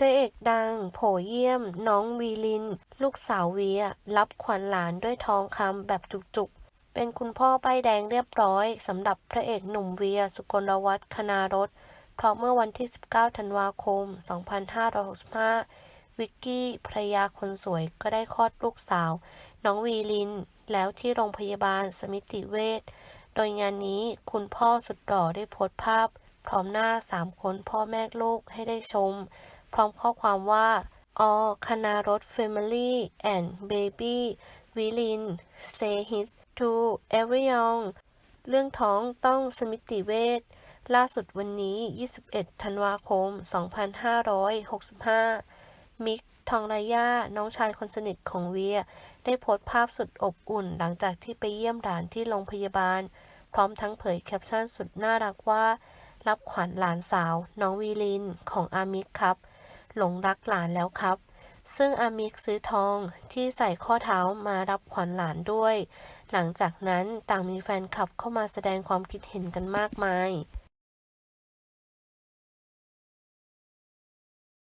พระเอกดัง โผเยี่ยม น้องวีลิน ลูกสาวเวีย รับขวัญหลานด้วยทองคำแบบจุกๆ เป็นคุณพ่อป้ายแดงเรียบร้อยสำหรับพระเอกหนุ่มเวีย สุกลวัฒน์คณารถเพราะเมื่อวันที่ 19 ธันวาคม 2565 วิกกี้ภรรยาคนสวยก็ได้คลอดลูกสาว น้องวีลิน แล้วที่โรงพยาบาลสมิติเวชโดยงานนี้คุณพ่อสุดหล่อได้โพสต์ภาพ พร้อมหน้าสามคนพ่อแม่ลูกให้ได้ชม ร้อมข้อความว่า all คณารถ family and baby วิลิน say his to everyone เรื่องท้องต้องสมิติเวชล่าสุดวันนี้ 21 ธันวาคม 2565 มิก ทองระยะน้องชายคนสนิทของเวีย ได้โพสต์ภาพสุดอบอุ่นหลังจากที่ไปเยี่ยมหลานที่โรงพยาบาล พร้อมทั้งเผยแคปชั่นสุดน่ารักว่า รับขวัญหลานสาว น้องวีลินของอามิกครับ หลงรักหลานแล้วครับ ซึ่งอามิกซื้อทองที่ใส่ข้อเท้ามารับขวัญหลานด้วย หลังจากนั้นต่างมีแฟนคลับเข้ามาแสดงความคิดเห็นกันมากมาย